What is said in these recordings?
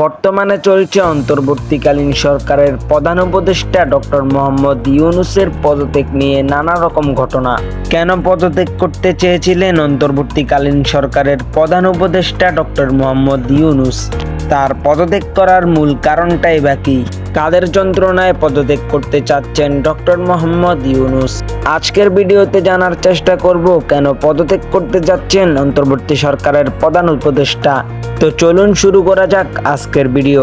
বর্তমানে চলছে অন্তর্বর্তীকালীন সরকারের প্রধান উপদেষ্টা ডক্টর মোহাম্মদ ইউনুসের পদত্যাগ নিয়ে নানা রকম ঘটনা। কেন পদত্যাগ করতে চেয়েছিলেন অন্তর্বর্তীকালীন সরকারের প্রধান উপদেষ্টা ডক্টর মোহাম্মদ ইউনুস? তার পদত্যাগ করার মূল কারণটাই বাকি কাদের যন্ত্রণায় পদত্যাগ করতে চাচ্ছেন ডক্টর মোহাম্মদ ইউনুস? আজকের ভিডিওতে জানার চেষ্টা করব, কেন পদত্যাগ করতে যাচ্ছেন অন্তর্বর্তী সরকারের প্রধান উপদেষ্টা? তো চলুন শুরু করা যাক আজকের ভিডিও।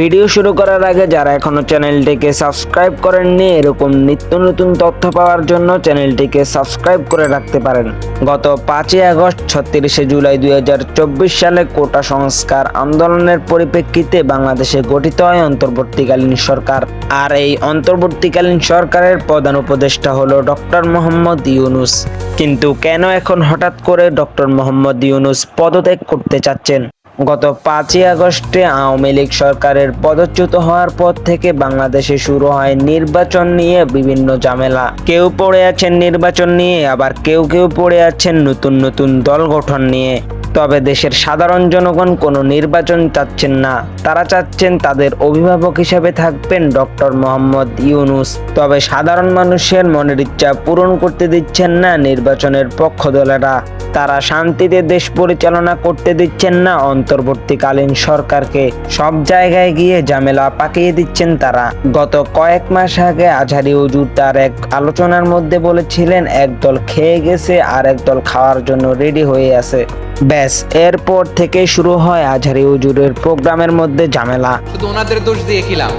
ভিডিও শুরু করার আগে যারা এখনও চ্যানেলটিকে সাবস্ক্রাইব করেননি, এরকম নিত্য নতুন তথ্য পাওয়ার জন্য চ্যানেলটিকে সাবস্ক্রাইব করে রাখতে পারেন। গত পাঁচই আগস্ট, ছত্রিশে জুলাই দুই হাজার চব্বিশ সালে কোটা সংস্কার আন্দোলনের পরিপ্রেক্ষিতে বাংলাদেশে গঠিত হয় অন্তর্বর্তীকালীন সরকার। আর এই অন্তর্বর্তীকালীন সরকারের প্রধান উপদেষ্টা হলো ডক্টর মোহাম্মদ ইউনুস। কিন্তু কেন এখন হঠাৎ করে ডক্টর মোহাম্মদ ইউনুস পদত্যাগ করতে চাচ্ছেন? গত পাঁচই আগস্টে আওয়ামী লীগ সরকারের পদচ্যুত হওয়ার পর থেকে বাংলাদেশে শুরু হয় নির্বাচন নিয়ে বিভিন্ন ঝামেলা। কেউ পড়ে আছেন নির্বাচন নিয়ে, আবার কেউ কেউ পড়ে আছেন নতুন নতুন দল গঠন নিয়ে। তবে দেশের সাধারণ জনগণ কোনো নির্বাচন চাচ্ছেন না। তারা চাচ্ছেন তাদের অভিভাবক হিসেবে থাকবেন ডক্টর মোহাম্মদ ইউনুস। তবে সাধারণ মানুষের মনের ইচ্ছা পূরণ করতে দিচ্ছেন না নির্বাচনের পক্ষ দলেরা তারা শান্তিতে দেশ পরিচালনা করতে দিচ্ছেন না অন্তর্বর্তীকালীন সরকারকে। সব জায়গায় গিয়ে ঝামেলা পাকিয়ে দিচ্ছেন তারা। গত কয়েক মাস আগে আজহারি হুজুর তার এক আলোচনার মধ্যে বলেছিলেন, একদল খেয়ে গেছে আর একদল খাওয়ার জন্য রেডি হয়ে আছে। ব্যাস এরপর থেকে শুরু হয় আজহারি উজুরের প্রোগ্রামের মধ্যে ঝামেলা। শুধু ওনাদের দোষ দিয়ে খিলাম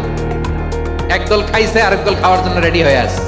একদল খাইছে আরেক দল খাওয়ার জন্য রেডি হয়ে আছে।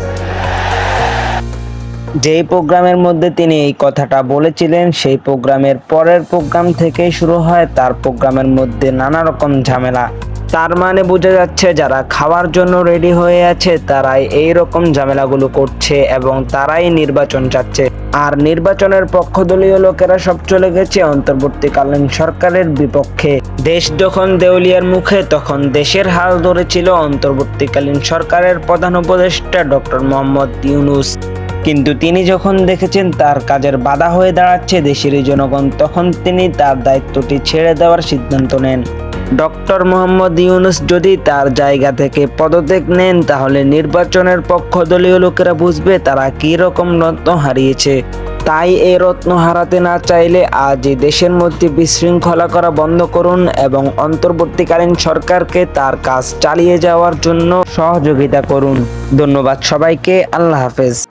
যেই প্রোগ্রামের মধ্যে তিনি এই কথাটা বলেছিলেন সেই প্রোগ্রামের পরের প্রোগ্রাম থেকে শুরু হয় তার প্রোগ্রামের মধ্যে নানা রকম ঝামেলা। তার মানে বোঝা যাচ্ছে যারা খাওয়ার জন্য রেডি হয়ে আছে, তারাই এই রকম ঝামেলাগুলো করছে এবং তারাই নির্বাচন চাচ্ছে। আর নির্বাচনের পক্ষদলীয় লোকেরা সব চলে গেছে অন্তর্বর্তীকালীন সরকারের বিপক্ষে। দেশ যখন দেউলিয়ার মুখে, তখন দেশের হাল ধরেছিল অন্তর্বর্তীকালীন সরকারের প্রধান উপদেষ্টা ডক্টর মোহাম্মদ ইউনুস। কিন্তু তিনি যখন দেখেছেন তার কাজের বাধা হয়ে দাঁড়াচ্ছে দেশেরই জনগণ, তখন তিনি তার দায়িত্বটি ছেড়ে দেওয়ার সিদ্ধান্ত নেন। ডক্টর মোহাম্মদ ইউনুস যদি তার জায়গা থেকে পদত্যাগ নেন, তাহলে নির্বাচনের পক্ষ দলীয় লোকেরা বুঝবে তারা কী রকম রত্ন হারিয়েছে। তাই এই রত্ন হারাতে না চাইলে আজ এই দেশের মধ্যে বিশৃঙ্খলা করা বন্ধ করুন এবং অন্তর্বর্তীকালীন সরকারকে তার কাজ চালিয়ে যাওয়ার জন্য সহযোগিতা করুন। ধন্যবাদ সবাইকে, আল্লাহ হাফেজ।